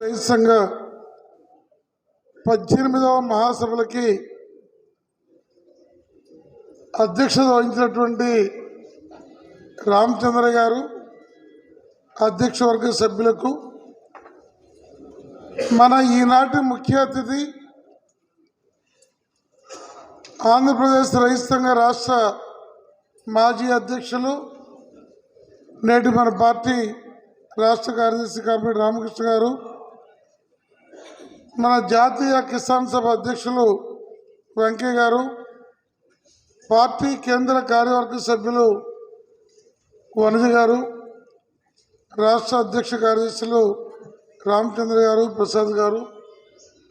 రైతు సంఘ పద్దెనిమిదవ మహాసభలకి అధ్యక్షత వహించినటువంటి రామచంద్ర గారు అధ్యక్ష వర్గ సభ్యులకు మన ఈనాటి ముఖ్య అతిథి ఆంధ్రప్రదేశ్ రైతు సంఘ రాష్ట్ర మాజీ అధ్యక్షులు నేటి మన పార్టీ రాష్ట్ర కార్యదర్శి కామిరెడ్డి రామకృష్ణ గారు మన జాతీయ కిసాన్ సభ అధ్యక్షులు వెంకయ్య గారు పార్టీ కేంద్ర కార్యవర్గ సభ్యులు వనజ గారు రాష్ట్ర అధ్యక్ష కార్యదర్శులు రామచంద్ర గారు ప్రసాద్ గారు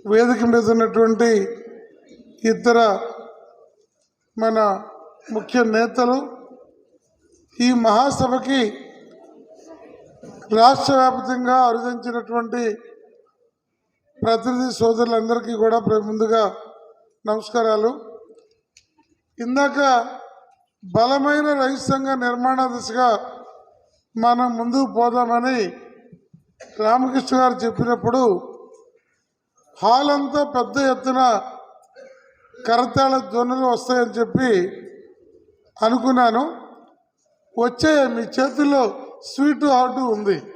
వేదిక మీద ఉన్నటువంటి ఇతర మన ముఖ్య నేతలు ఈ మహాసభకి రాష్ట్ర వ్యాప్తంగా అరుదించినటువంటి ప్రతినిధి సోదరులందరికీ కూడా ముందుగా నమస్కారాలు. ఇందాక బలమైన రైతు సంఘ నిర్మాణ దిశగా మనం ముందుకు పోదామని రామకృష్ణ గారు చెప్పినప్పుడు హాల్ అంతా పెద్ద ఎత్తున కరతాళ ధ్వనులు వస్తాయని చెప్పి అనుకున్నాను. వచ్చే మీ చేతుల్లో స్వీట్ హాట్ ఉంది.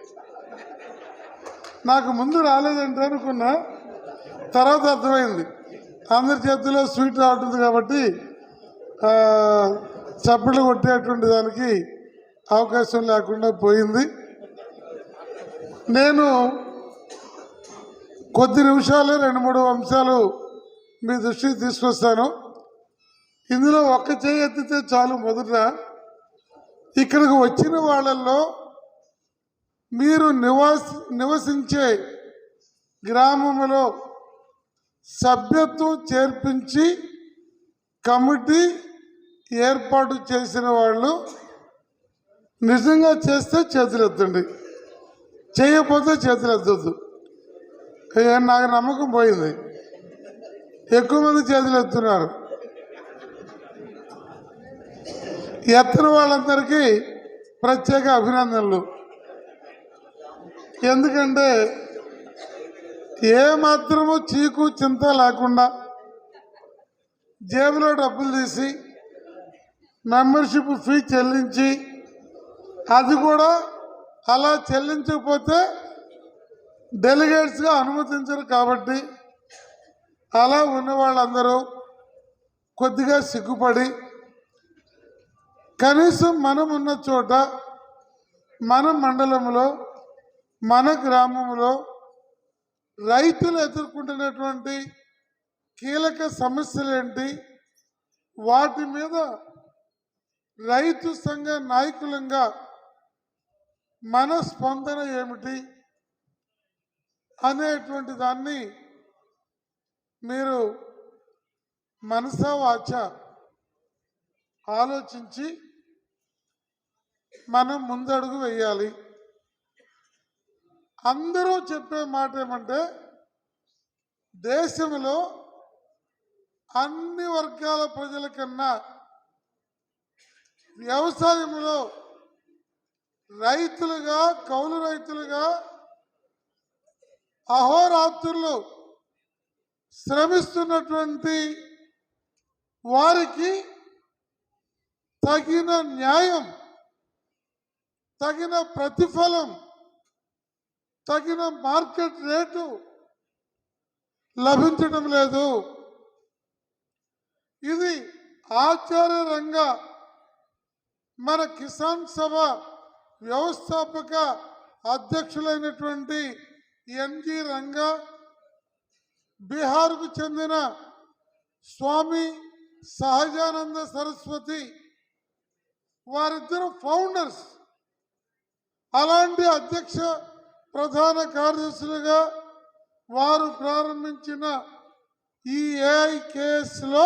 నాకు ముందు రాలేదంటే అనుకున్నా తర్వాత అర్థమైంది. అందరి చేతుల్లో స్వీట్ హాట్ కాబట్టి చప్పట్లు కొట్టేటువంటి దానికి అవకాశం లేకుండా పోయింది. నేను కొద్ది నిమిషాలు రెండు మూడు అంశాలు మీ దృష్టికి తీసుకొస్తాను. ఇందులో ఒక్క చేయి ఎత్తితే చాలు మొదట. ఇక్కడికి వచ్చిన వాళ్ళల్లో మీరు నివాస నివసించే గ్రామంలో సభ్యత్వం చేర్పించి కమిటీ ఏర్పాటు చేసిన వాళ్ళు నిజంగా చేస్తే చేతులెత్తండి. చేయకపోతే చేతులెత్తద్దు. నాకు నమ్మకం పోయింది. ఎక్కువ మంది చేతులెత్తున్నారు. ఎత్తన వాళ్ళందరికీ ప్రత్యేక అభినందనలు. ఎందుకంటే ఏ మాత్రము చీకు చింత లేకుండా జేబులో డబ్బులు తీసి మెంబర్షిప్ ఫీ చెల్లించి అది కూడా అలా చెల్లించకపోతే డెలిగేట్స్గా అనుమతించరు కాబట్టి అలా ఉన్న వాళ్ళందరూ కొద్దిగా సిగ్గుపడి కనీసం మనం ఉన్న చోట మన మండలంలో మన గ్రామంలో రైతులు ఎదుర్కొంటున్నటువంటి కీలక సమస్యలు ఏంటి వాటి మీద రైతు సంఘ నాయకులంగా మన స్పందన ఏమిటి? అనేటువంటి దాన్ని మీరు మనసా వాచ ఆలోచించి మనం ముందడుగు వేయాలి. అందరూ చెప్పే మాట ఏమంటే దేశంలో అన్ని వర్గాల ప్రజల కన్నా వ్యవసాయంలో రైతులుగా కౌలు రైతులుగా అహోరాత్రులు శ్రమిస్తున్నటువంటి వారికి తగిన న్యాయం తగిన ప్రతిఫలం తగిన మార్కెట్ రేటు లభించడం లేదు. ఇది ఆచార్యరంగా మన కిసాన్ సభ వ్యవస్థాపక అధ్యక్షులైనటువంటి ఎన్జి రంగా బీహార్కు చెందిన స్వామి సహజానంద సరస్వతి వారిద్దరు ఫౌండర్స్. అలాంటి అధ్యక్ష ప్రధాన కార్యదర్శులుగా వారు ప్రారంభించిన ఈ ఏఐకేఎస్లో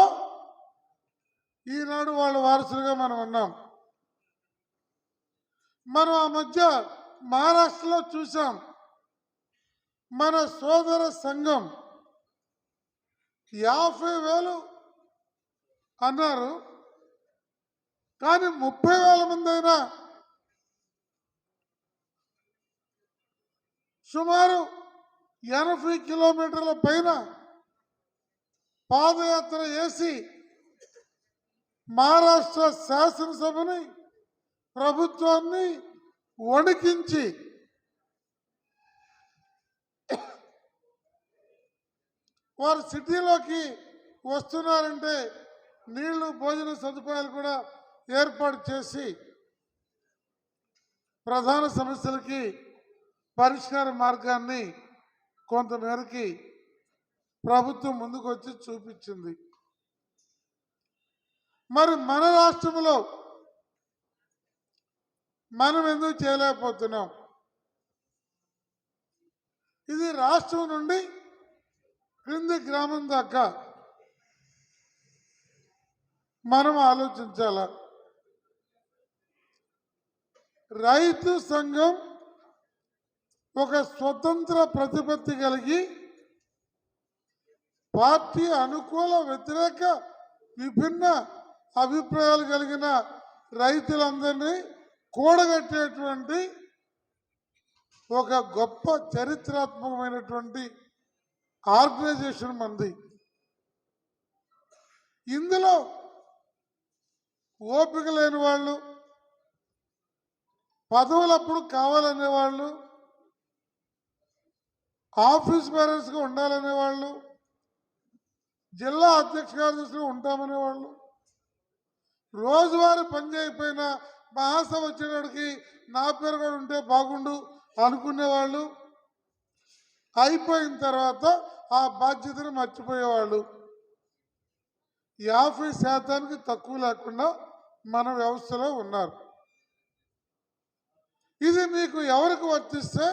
ఈనాడు వాళ్ళ వారసులుగా మనం ఉన్నాం. మనం ఆ మధ్య మహారాష్ట్రలో చూసాం మన సోదర సంఘం యాభై వేలు అన్నారు. కానీ ముప్పై వేల మంది అయినా సుమారు ఎనభై కిలోమీటర్ల పైన పాదయాత్ర చేసి మహారాష్ట్ర శాసనసభని ప్రభుత్వాన్ని వణికించి వారు సిటీలోకి వస్తున్నారంటే నీళ్ళు భోజన సదుపాయాలు కూడా ఏర్పాటు చేసి ప్రధాన సమస్యలకి పరిష్కార మార్గాన్ని కొంతమేరకి ప్రభుత్వం ముందుకు వచ్చి చూపించింది. మరి మన రాష్ట్రంలో మనం ఎందుకు చేయలేకపోతున్నాం? ఇది రాష్ట్రం నుండి క్రింది గ్రామం దాకా మనం ఆలోచించాల? రైతు సంఘం ఒక స్వతంత్ర ప్రతిపత్తి కలిగి పార్టీ అనుకూల వ్యతిరేక విభిన్న అభిప్రాయాలు కలిగిన రైతులందరినీ కూడగట్టేటువంటి ఒక గొప్ప చరిత్రాత్మకమైనటువంటి ఆర్గనైజేషన్ మంది ఇందులో ఓపిక లేని వాళ్ళు పదవులప్పుడు కావాలనే వాళ్ళు ఆఫీస్ బేరర్స్గా ఉండాలనే వాళ్ళు జిల్లా అధ్యక్ష కార్యదర్శులు ఉంటామనే వాళ్ళు రోజువారీ పని చేయకపోయినా మహాసభ వచ్చేటడికి నా పేరు కూడా ఉంటే బాగుండు అనుకునేవాళ్ళు అయిపోయిన తర్వాత ఆ బాధ్యతను మర్చిపోయేవాళ్ళు. యాభై శాతానికి తక్కువ లేకుండా మన వ్యవస్థలో ఉన్నారు. ఇది మీకు ఎవరికి వర్తిస్తే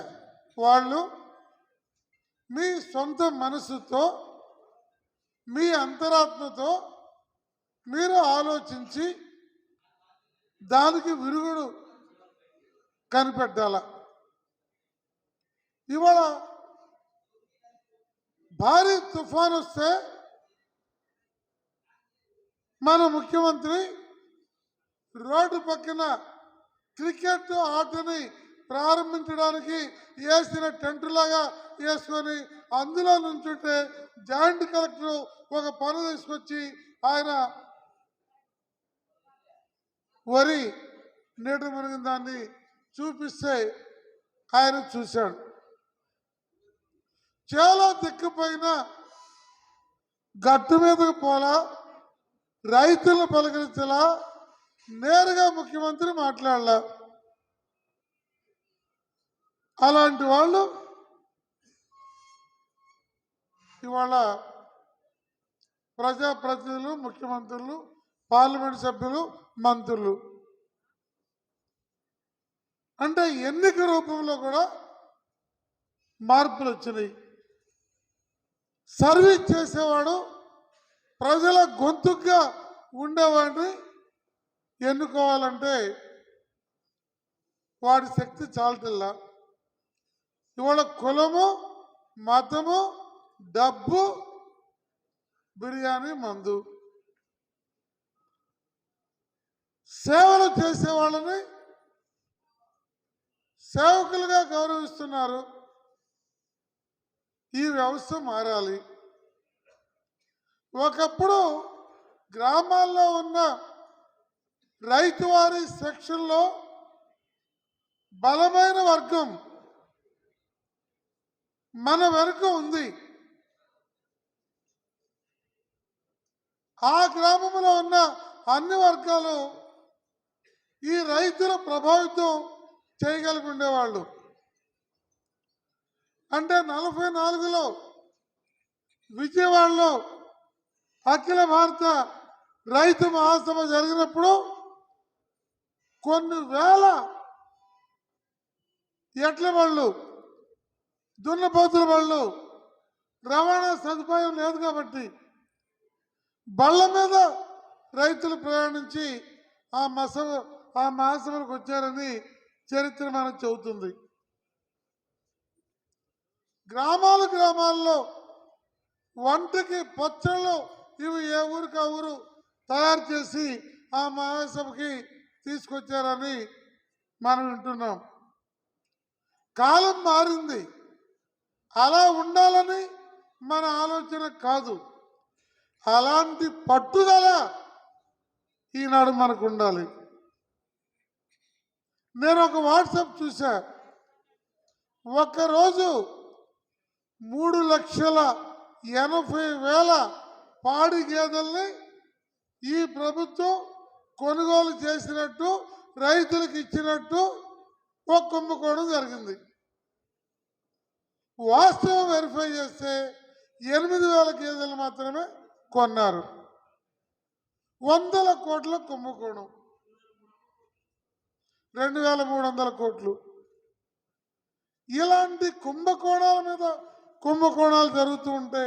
వాళ్ళు మీ సొంత మనసుతో మీ అంతరాత్మతో మీరు ఆలోచించి దానికి విరుగుడు కనిపెట్టాల? ఇవాళ భారీ తుఫాన్ వస్తే మన ముఖ్యమంత్రి రోడ్డు పక్కన క్రికెట్ ఆటని ప్రారంభించడానికి వేసిన టెంట్ లాగా వేసుకొని అందులో నుంచుంటే జాయింట్ కలెక్టర్ ఒక పని తీసుకొచ్చి ఆయన వరి నీట మునిగిన దాన్ని చూపిస్తే ఆయన చూశాడు. చాలా దిక్కుపోయిన గట్టు మీదకు పోలా రైతులను పలకరించలా నేరుగా ముఖ్యమంత్రి మాట్లాడలా. అలాంటి వాళ్ళు ఇవాళ ప్రజాప్రతినిధులు ముఖ్యమంత్రులు పార్లమెంట్ సభ్యులు మంత్రులు. అంటే ఎన్నిక రూపంలో కూడా మార్పులు వచ్చినాయి సర్వీస్ చేసేవాడు ప్రజల గొంతుగా ఉండేవాడిని ఎన్నుకోవాలంటే వాడి శక్తి చాలటిల్లా. ఇవాళ కులము మతము డబ్బు బిర్యానీ మందు. సేవలు చేసే వాళ్ళని సేవకులుగా గౌరవిస్తున్నారు. ఈ వ్యవస్థ మారాలి. ఒకప్పుడు గ్రామాల్లో ఉన్న రైతువారి సెక్షన్లో బలమైన వర్గం మన వెనుక ఉంది. ఆ గ్రామంలో ఉన్న అన్ని వర్గాలు ఈ రైతుల ప్రభావితం చేయగలిగి ఉండేవాళ్ళు. అంటే నలభై నాలుగులో విజయవాడలో అఖిల భారత రైతు మహాసభ జరిగినప్పుడు కొన్ని వేల ఎట్ల వాళ్ళు దున్నపోతుల బళ్ళు. రవాణా సదుపాయం లేదు కాబట్టి బళ్ళ మీద రైతులు ప్రయాణించి ఆ మస ఆ మహాసభలకు వచ్చారని చరిత్ర మనకు చెబుతుంది. గ్రామాలు గ్రామాల్లో వంటకి పచ్చళ్ళు ఇవి ఏ ఊరికి ఆ ఊరు తయారు చేసి ఆ మహాసభకి తీసుకొచ్చారని మనం వింటున్నాం. కాలం మారింది. అలా ఉండాలని మన ఆలోచన కాదు. అలాంటి పట్టుదల ఈనాడు మనకు ఉండాలి నేను ఒక వాట్సాప్ చూసా ఒక్కరోజు మూడు లక్షల ఎనభై వేల పాడి గేదెల్ని ఈ ప్రభుత్వం కొనుగోలు చేసినట్టు రైతులకు ఇచ్చినట్టు ఒక కుంభకోణం జరిగింది. వాస్తవం వెరిఫై చేస్తే ఎనిమిది వేల గేదెలు మాత్రమే కొన్నారు. వందల కోట్ల కుంభకోణం రెండు వేల మూడు వందల కోట్లు. ఇలాంటి కుంభకోణాల మీద కుంభకోణాలు జరుగుతూ ఉంటే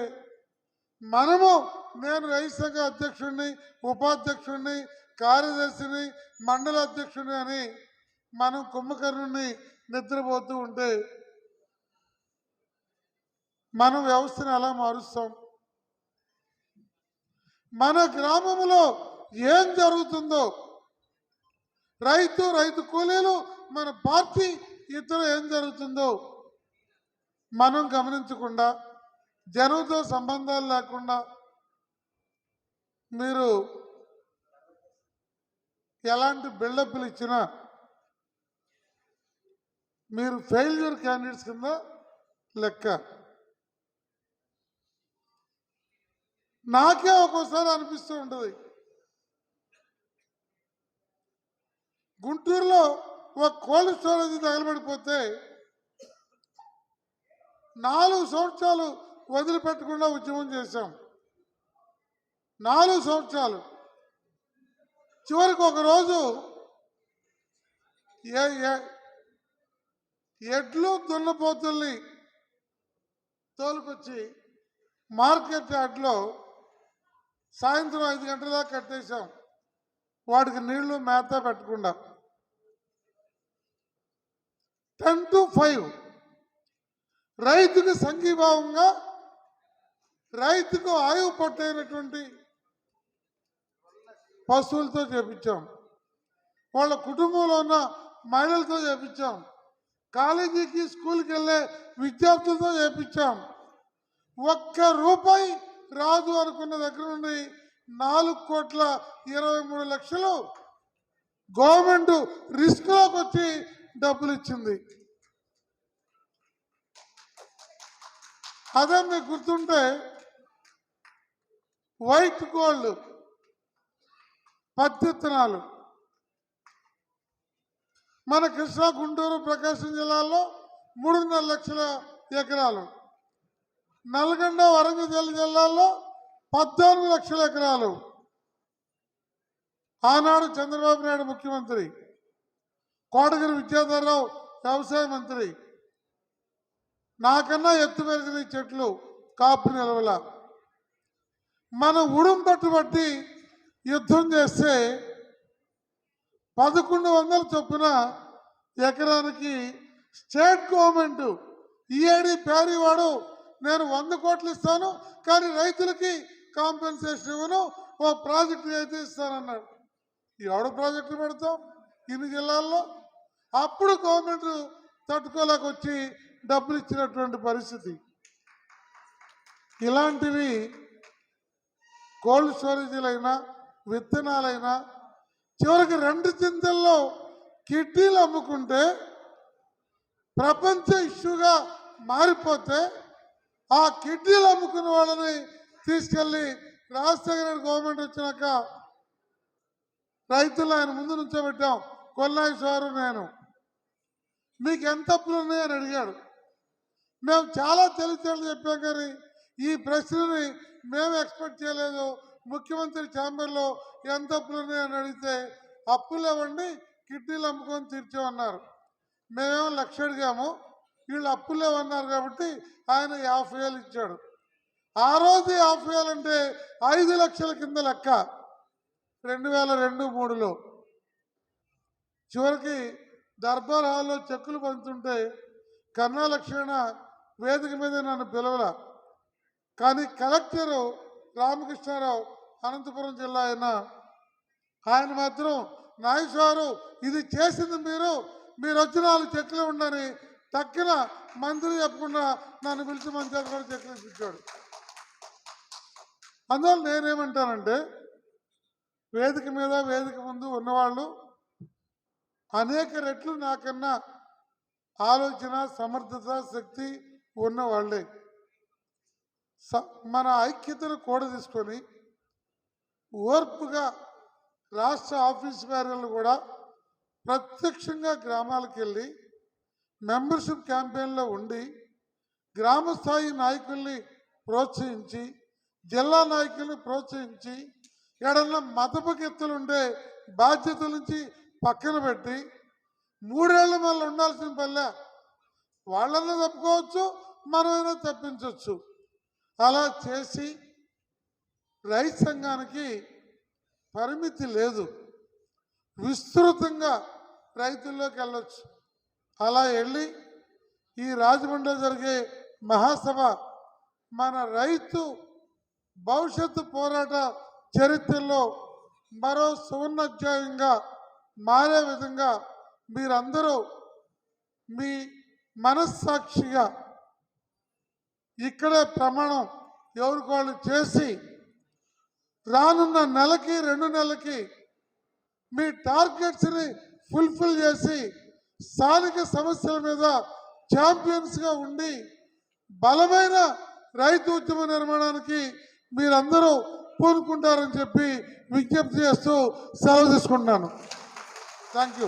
మనము నేను రైతు సంఘ అధ్యక్షుడిని ఉపాధ్యక్షుడిని కార్యదర్శిని మండల అధ్యక్షుడిని అని మనం కుంభకర్ణుని నిద్రపోతూ ఉంటే మనం వ్యవస్థను ఎలా మారుస్తాం? మన గ్రామంలో ఏం జరుగుతుందో? రైతు రైతు కూలీలు మన పార్టీ ఇద్దరు ఏం జరుగుతుందో మనం గమనించకుండా జనంతో సంబంధాలు లేకుండా మీరు ఎలాంటి బిల్డప్లు ఇచ్చినా మీరు ఫెయిల్యూర్ క్యాండిడేట్స్ కింద లెక్క. నాకే ఒక్కోసారి అనిపిస్తూ ఉంటుంది. గుంటూరులో ఒక కోల్డ్ స్టోరేజ్ తగలబడిపోతే నాలుగు సంవత్సరాలు వదిలిపెట్టకుండా ఉద్యమం చేశాం. నాలుగు సంవత్సరాలు. చివరికి ఒకరోజు ఏ ఏ- ఎడ్లు దున్నపోతుల్ని తోలుకొచ్చి మార్కెట్ యార్డ్లో సాయంత్రం ఐదు గంటల దాకా కట్టేశాం. వాటికి నీళ్ళు మేత పెట్టకుండా. Ten to five. రైతుకు సంఘీభావంగా రైతుకు ఆయువు పట్టైనటువంటి పశువులతో చేపించాం. వాళ్ళ కుటుంబంలో ఉన్న మహిళలతో చేపించాం. కాలేజీకి స్కూల్కి వెళ్ళే విద్యార్థులతో చేపించాం. ఒక్క రూపాయి రాదు అనుకున్న దగ్గర నుండి నాలుగు కోట్ల ఇరవై మూడు లక్షలు గవర్నమెంట్ రిస్క్లోకి వచ్చి డబ్బులు ఇచ్చింది. అదే మీకు గుర్తుంటే వైట్ గోల్డ్ పత్తిత్తనాలు మన కృష్ణా గుంటూరు ప్రకాశం జిల్లాలో మూడున్నర లక్షల ఎకరాలు. నల్గొండ వరంగల్ జిల్లాల్లో పద్నాలుగు లక్షల ఎకరాలు. ఆనాడు చంద్రబాబు నాయుడు ముఖ్యమంత్రి. కోటగిరి విద్యాధరరావు వ్యవసాయ మంత్రి. నాకన్నా ఎత్తు పెరిగిన ఈ చెట్లు కాపు నిలవల. మన ఉడుం పట్టుబట్టి యుద్ధం చేస్తే పదకొండు వందల చొప్పున ఎకరానికి స్టేట్ గవర్నమెంట్ ఈఏడి ప్యారీవాడు నేను వంద కోట్లు ఇస్తాను కానీ రైతులకి కాంపెన్సేషన్ ఇవ్వను ఓ ప్రాజెక్టు అయితే ఇస్తానన్నాడు. ఎవడు ప్రాజెక్టులు పెడతాం? ఇన్ని జిల్లాల్లో? అప్పుడు గవర్నమెంట్ తట్టుకోలేక వచ్చి డబ్బులు ఇచ్చినటువంటి పరిస్థితి. ఇలాంటివి కోల్డ్ స్టోరేజీలైనా విత్తనాలైనా చివరికి రెండు చింతల్లో కిడ్నీలు అమ్ముకుంటే ప్రపంచ ఇష్యూగా మారిపోతే ఆ కిడ్నీలు అమ్ముకున్న వాళ్ళని తీసుకెళ్ళి రాజశేఖర గవర్నమెంట్ వచ్చినాక రైతులు ఆయన ముందు నుంచోబెట్టాం. కొల్లాయి నేను. మీకు ఎంత అప్పులు ఉన్నాయని అడిగాడు. మేము చాలా తెలిసేళ్ళు చెప్పాం కానీ ఈ ప్రశ్నని మేము ఎక్స్పెక్ట్ చేయలేదు. ముఖ్యమంత్రి ఛాంబర్లో ఎంత అప్పులు ఉన్నాయని అడిగితే అప్పులు ఇవ్వండి కిడ్నీలు అమ్ముకొని తీర్చామన్నారు. మేమేమో లక్ష అడిగాము. వీళ్ళు అప్పులే ఉన్నారు కాబట్టి ఆయన యాభై వేలు ఇచ్చాడు. ఆ రోజు యాభై వేలు అంటే ఐదు లక్షల కింద లెక్క. రెండు వేల రెండు మూడులో. చివరికి దర్బార్ హాల్లో చెక్కులు పంచుతుంటే కన్నా లక్షణ వేదిక మీద నన్ను పిలవల. కానీ కలెక్టరు రామకృష్ణారావు అనంతపురం జిల్లా ఆయన ఆయన మాత్రం నాయసారు ఇది చేసింది మీరు మీరు వచ్చిన నాలుగు చెక్కులు ఉండని తక్కిన మంత్రి చెప్పకుండా నన్ను పిలిచి మంచి కూడా చెక్లు ఇచ్చాడు. అందువల్ల నేనేమంటానంటే వేదిక మీద వేదిక ముందు ఉన్నవాళ్ళు అనేక రెట్లు నాకన్నా ఆలోచన సమర్థత శక్తి ఉన్నవాళ్ళే. స- మన ఐక్యతను కూడా తీసుకొని ఓర్పుగా రాష్ట్ర ఆఫీస్ కార్యాలు కూడా ప్రత్యక్షంగా గ్రామాలకు వెళ్ళి మెంబర్షిప్ క్యాంపెయిన్లో ఉండి గ్రామ స్థాయి నాయకుల్ని ప్రోత్సహించి జిల్లా నాయకుల్ని ప్రోత్సహించి ఏడన్నా మతపకెత్తులు ఉండే బాధ్యతల నుంచి పక్కన పెట్టి మూడేళ్ళు మళ్ళీ ఉండాల్సిన పల్లె వాళ్ళన్నా తప్పుకోవచ్చు మనమైనా తప్పించవచ్చు. అలా చేసి రైతు సంఘానికి పరిమితి లేదు. విస్తృతంగా రైతుల్లోకి వెళ్ళొచ్చు. అలా వెళ్ళి ఈ రాజమండ్రిలో జరిగే మహాసభ మన రైతు భవిష్యత్తు పోరాట చరిత్రలో మరో సువర్ణాధ్యాయంగా మారే విధంగా మీరందరూ మీ మనస్సాక్షిగా ఇక్కడే ప్రమాణం ఎవరికి వాళ్ళు చేసి రానున్న నెలకి రెండు నెలలకి మీ టార్గెట్స్ని ఫుల్ఫిల్ చేసి స్థానిక సమస్యల మీద ఛాంపియన్స్గా ఉండి బలమైన రైతు ఉద్యమ నిర్మాణానికి మీరందరూ పూనుకుంటారని చెప్పి విజ్ఞప్తి చేస్తూ సెలవు తీసుకుంటున్నాను. Thank you